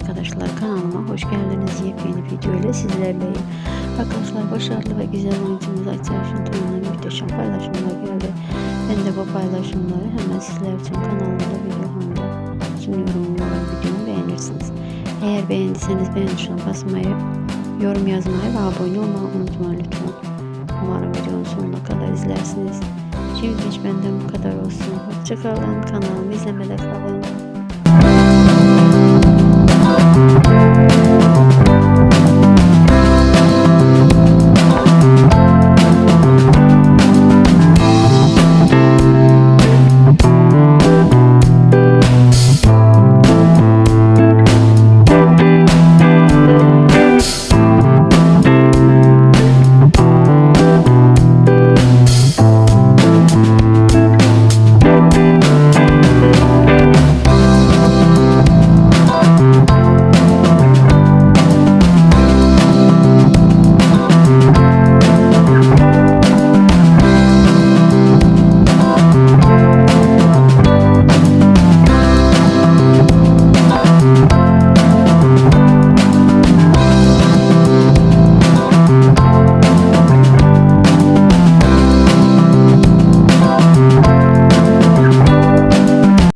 arkadaşlar kanalıma hoş geldiniz. Yepyeni video ile sizlerleyim. Arkadaşlar başarılı ve güzel oyuncumuz Ayça Şuntuğ'un muhteşem paylaşımlar geldi. Ben de bu paylaşımları hemen sizler için kanalımda videomda sunuyorum. Umarım videomu beğenirsiniz. Eğer beğendiyseniz beğen tuşuna basmayı, yorum yazmayı ve abone olmayı unutmayın lütfen. Umarım videonun sonuna kadar izlersiniz. Şimdilik benden bu kadar olsun. Hoşçakalın. Kanalımı izlemede kalın.